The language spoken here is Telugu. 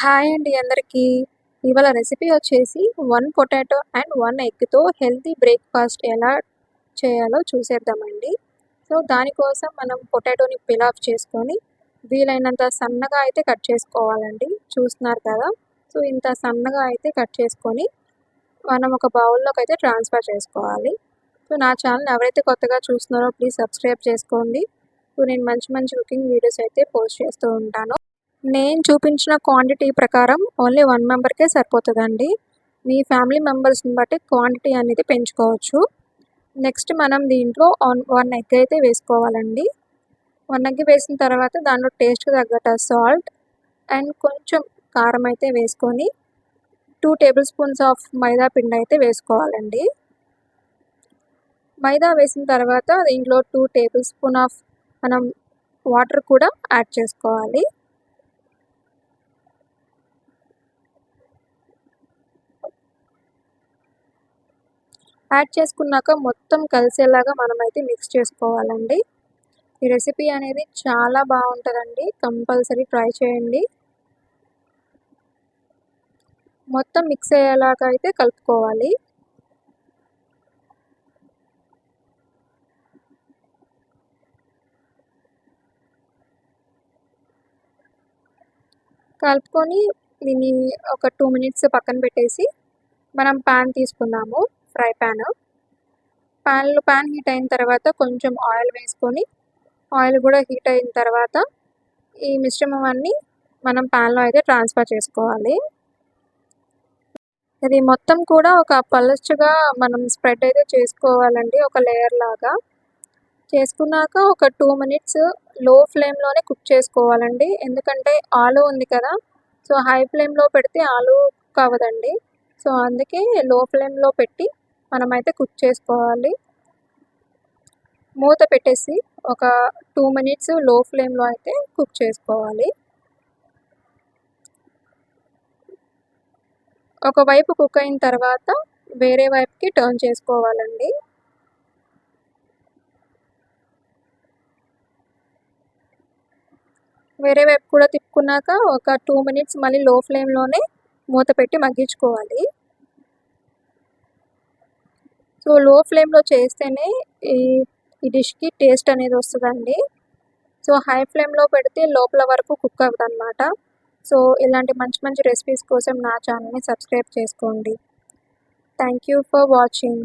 హాయ్ అండి అందరికీ. ఇవాళ రెసిపీ వచ్చేసి వన్ పొటాటో అండ్ వన్ ఎగ్తో హెల్తీ బ్రేక్ఫాస్ట్ ఎలా చేయాలో చూసేద్దామండి. సో దానికోసం మనం పొటాటోని పిల్ ఆఫ్ చేసుకొని వీలైనంత సన్నగా అయితే కట్ చేసుకోవాలండి. చూస్తున్నారు కదా. సో ఇంత సన్నగా అయితే కట్ చేసుకొని మనం ఒక బౌల్లోకి అయితే ట్రాన్స్ఫర్ చేసుకోవాలి. సో నా ఛానల్ ఎవరైతే కొత్తగా చూస్తున్నారో ప్లీజ్ సబ్స్క్రైబ్ చేసుకోండి. సో నేను మంచి మంచి కుకింగ్ వీడియోస్ అయితే పోస్ట్ చేస్తూ ఉంటాను. నేను చూపించిన క్వాంటిటీ ప్రకారం ఓన్లీ వన్ మెంబర్కే సరిపోతుందండి. మీ ఫ్యామిలీ మెంబర్స్ని బట్టి క్వాంటిటీ అనేది పెంచుకోవచ్చు. నెక్స్ట్ మనం దీంట్లో వన్ ఎగ్ అయితే వేసుకోవాలండి. వన్ ఎగ్ వేసిన తర్వాత దాంట్లో టేస్ట్కి తగ్గట్టు సాల్ట్ అండ్ కొంచెం కారం అయితే వేసుకొని two tablespoons of maida పిండి అయితే వేసుకోవాలండి. మైదా వేసిన తర్వాత దీంట్లో టూ టేబుల్ స్పూన్ ఆఫ్ మనం వాటర్ కూడా యాడ్ చేసుకోవాలి. యాడ్ చేసుకున్నాక మొత్తం కలిసేలాగా మనమైతే మిక్స్ చేసుకోవాలండి. ఈ రెసిపీ అనేది చాలా బాగుంటుందండి. కంపల్సరీ ట్రై చేయండి. మొత్తం మిక్స్ అయ్యేలాగా అయితే కలుపుకోవాలి. కలుపుకొని దీన్ని ఒక టూ మినిట్స్ పక్కన పెట్టేసి మనం ప్యాన్ తీసుకుందాము. ఫ్రై ప్యాన్ ప్యాన్లో ప్యాన్ హీట్ అయిన తర్వాత కొంచెం ఆయిల్ వేసుకొని ఆయిల్ కూడా హీట్ అయిన తర్వాత ఈ మిశ్రమాన్ని మనం ప్యాన్లో అయితే ట్రాన్స్ఫర్ చేసుకోవాలి. ఇది మొత్తం కూడా ఒక పలచగా మనం స్ప్రెడ్ అయితే చేసుకోవాలండి ఒక లేయర్ లాగా. చేసుకున్నాక ఒక టూ మినిట్స్లో ఫ్లేమ్లోనే కుక్ చేసుకోవాలండి. ఎందుకంటే ఆలు ఉంది కదా సో హై ఫ్లేమ్లో పెడితే ఆలు కుక్ అవ్వదండి సో అందుకే లో ఫ్లేమ్లో పెట్టి మనమైతే కుక్ చేసుకోవాలి. మూత పెట్టేసి ఒక టూ మినిట్స్లో ఫ్లేమ్లో అయితే కుక్ చేసుకోవాలి. ఒకవైపు కుక్ అయిన తర్వాత వేరే వైపుకి టర్న్ చేసుకోవాలండి. వేరే వైపు కూడా తిప్పుకున్నాక ఒక టూ మినిట్స్ మళ్ళీ లో ఫ్లేమ్లోనే మూత పెట్టి మగ్గించుకోవాలి. సో లో ఫ్లేమ్లో చేస్తేనే ఈ ఈ డిష్కి టేస్ట్ అనేది వస్తుందండి. సో హై ఫ్లేమ్లో పెడితే లోపల వరకు కుక్ అవ్వదు అనమాట సో ఇలాంటి మంచి మంచి రెసిపీస్ కోసం నా ఛానల్ని సబ్స్క్రైబ్ చేసుకోండి. Thank you for watching